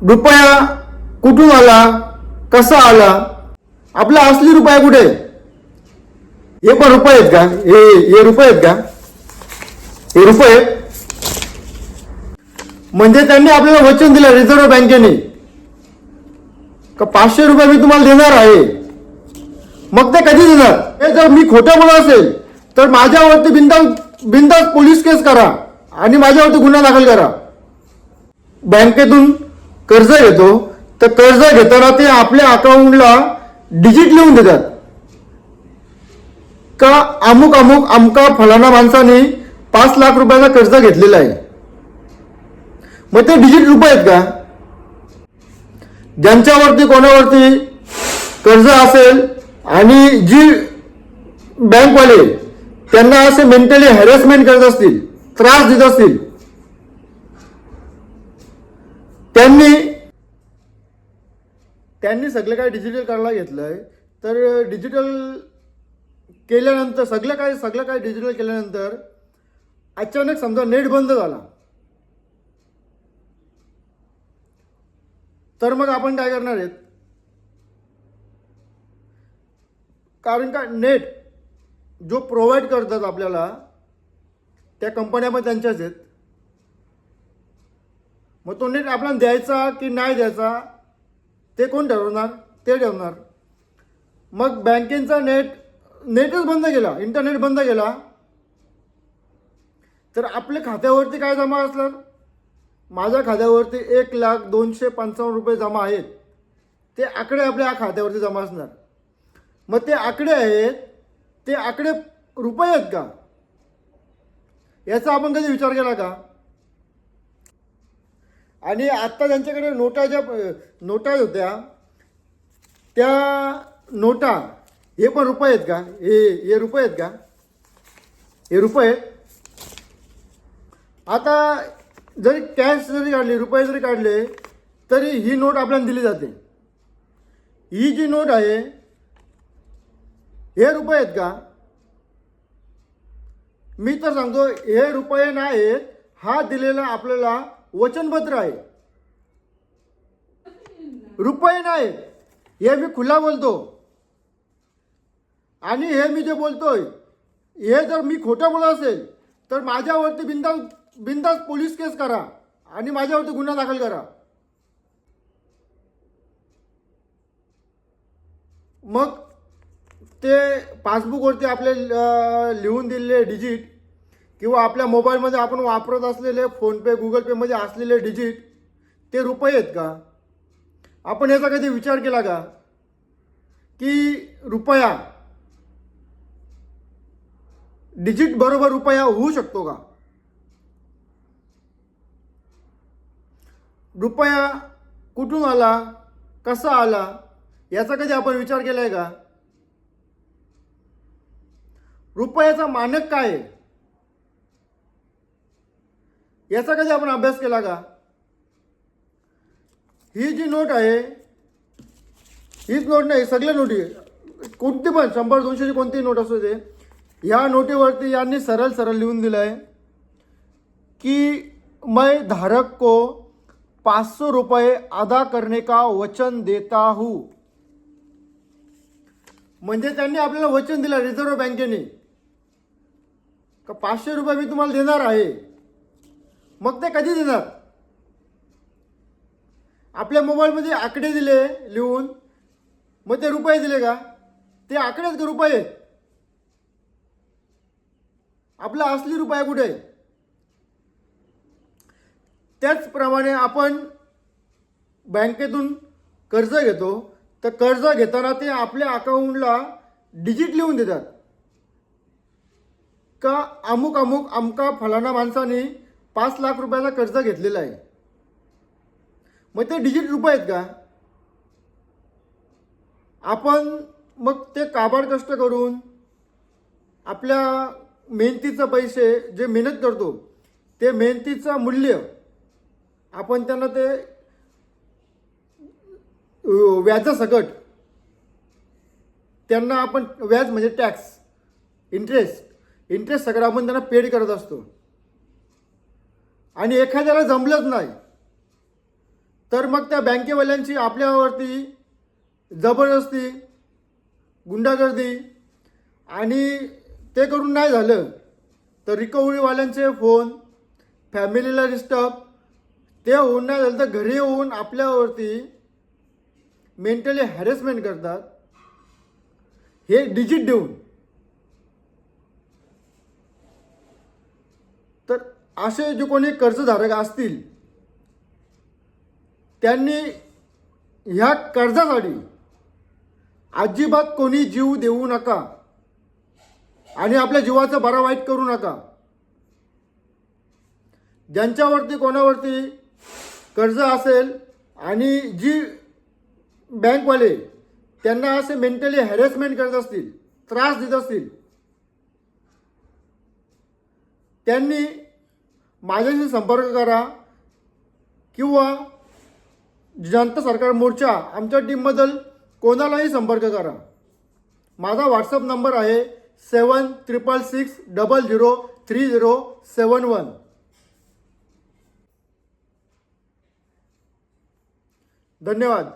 रुपया कुठून आला? कसा आला? आपला असली रुपया कुठे? हे पण रुपये आहेत का? हे हे रुपये आहेत का? हे रुपये म्हणजे त्यांनी आपल्याला वचन दिलं रिझर्व्ह बँकेने. का पाचशे रुपये मी तुम्हाला देणार आहे? मग ते कधी देणार? हे जर मी खोटं बोलत असेल तर माझ्यावरती बिंदास बिंदास पोलीस केस करा आणि माझ्यावरती गुन्हा दाखल करा. बँकेतून कर्ज घेतो तर कर्ज घेताना ते आपल्या अकाउंटला डिजिट लिहून देतात. का अमुक अमुक अमका फलाना माणसाने पाच लाख रुपयाचा कर्ज घेतलेला आहे? मग ते डिजिट रुपये आहेत का? ज्यांच्यावरती कोणावरती कर्ज असेल आणि जी बँकवाले त्यांना असे मेंटली हॅरेसमेंट करत असतील त्रास देत असतील त्यांनी त्यांनी सगळं काय डिजिटल करायला आहे तर डिजिटल केल्यानंतर सगळं काय सगळं काय डिजिटल केल्यानंतर अचानक समजा नेट बंद झाला. तर मग आपण काय करणार आहेत? कारण का नेट जो प्रोव्हाइड करतात आपल्याला त्या कंपन्या पण त्यांच्याच आहेत. मग तो नेट आपल्याला द्यायचा की नाही द्यायचा? ते कोण ठरवणार? ते ठरवणार. मग बँकेचा नेट नेटच बंद केला. इंटरनेट बंद केला. तर आपल्या खात्यावरती काय जमा असणार? माझ्या खात्यावरती एक लाख दोनशे पंचावन्न रुपये जमा आहेत. ते आकडे आपल्या खात्यावरती जमा असणार. मग ते आकडे आहेत ते आकडे रुपये आहेत का? याचा आपण कधी विचार केला का? आणि आत्ता त्यांच्याकडे नोटा ज्या नोटा होत्या त्या नोटा हे पण रुपये आहेत का? हे हे रुपये आहेत का? हे रुपये आता जरी कॅश जरी काढली रुपये जरी काढले तरी ही नोट आपल्याला दिली जाते. ही जी नोट आहे हे रुपये आहेत का? मी तर सांगतो हे रुपये नाहीत हा दिलेला आपल्याला वचनपत्र आहे. रुपये नाही. हे मी खुला बोलतो. आणि हे मी जे बोलतोय हे जर मी खोटं बोलत असेल तर माझ्यावरती बिंदास बिंदास पोलीस केस करा आणि माझ्यावरती गुन्हा दाखल करा. मग ते पासबुकवरती आपले लिहून दिलेले डिजिट किंवा आपल्या मोबाईलमध्ये आपण वापरत असलेले फोनपे गुगल पेमध्ये असलेले डिजिट ते रुपये आहेत का? आपण याचा कधी विचार केला का? की रुपया डिजिट बरोबर रुपया होऊ शकतो का? रुपया कुठून आला? कसा आला? याचा कधी आपण विचार केला आहे का? रुपयाचा मानक काय आहे? याचा कधी आपण अभ्यास केला का? ही जी नोट आहे हीच नोट नाही सगळ्या नोटी कोणती पण शंभर दोनशेची कोणतीही नोट असू दे ह्या नोटीवरती यांनी सरळ सरळ लिहून दिलं आहे की मैं धारक को पाच सौ रुपये अदा करने का वचन देता हूँ. म्हणजे त्यांनी आपल्याला वचन दिलं रिझर्व्ह बँकेने. का पाचशे रुपये मी तुम्हाला देणार आहे? मग ते कधी देणार? आपल्या मोबाईलमध्ये आकडे दिले लिहून. मग ते रुपये दिले का? ते आकडेच का रुपये? आपला असली रुपये कुठे? त्याचप्रमाणे आपण बँकेतून कर्ज घेतो. तर कर्ज घेताना ते आपल्या अकाउंटला डिजिट लिहून देतात. का अमुक अमुक अमका फलाना माणसाने पाच लाख रुपयाचा कर्ज घेतलेला आहे. मग ते डिजिट रुपये आहेत का? आपण मग ते काबाड कष्ट करून आपल्या मेहनतीचं पैसे जे मेहनत करतो ते मेहनतीचं मूल्य आपण त्यांना ते व्याजासकट त्यांना आपण व्याज म्हणजे टॅक्स इंटरेस्ट इंटरेस्ट सगळं आपण त्यांना पेड करत असतो. आणि एखाद्याला जमलंच नाही. तर मग त्या बँकेवाल्यांची आपल्यावरती जबरदस्ती गुंडागर्दी आणि ते करून नाही झालं तर रिकव्हरीवाल्यांचे फोन फॅमिलीला डिस्टर्ब ते होऊन नाही झालं तर घरी येऊन आपल्यावरती मेंटली हॅरेसमेंट करतात. हे डिजिट देऊन तर असे जे कोणी कर्जधारक असतील त्यांनी ह्या कर्जासाठी अजिबात कोणी जीव देऊ नका आणि आपल्या जीवाचं बरा वाईट करू नका. ज्यांच्यावरती कोणावरती कर्ज असेल आणि जी बँकवाले त्यांना असे मेंटली हॅरेसमेंट करत असतील त्रास देत असतील त्यांनी माझ्याशी संपर्क करा किंवा जनता सरकार मोर्चा आमच्या टीमबद्दल कोणालाही संपर्क करा. माझा व्हॉट्सअप नंबर आहे seven triple six double zero three zero seven one धन्यवाद.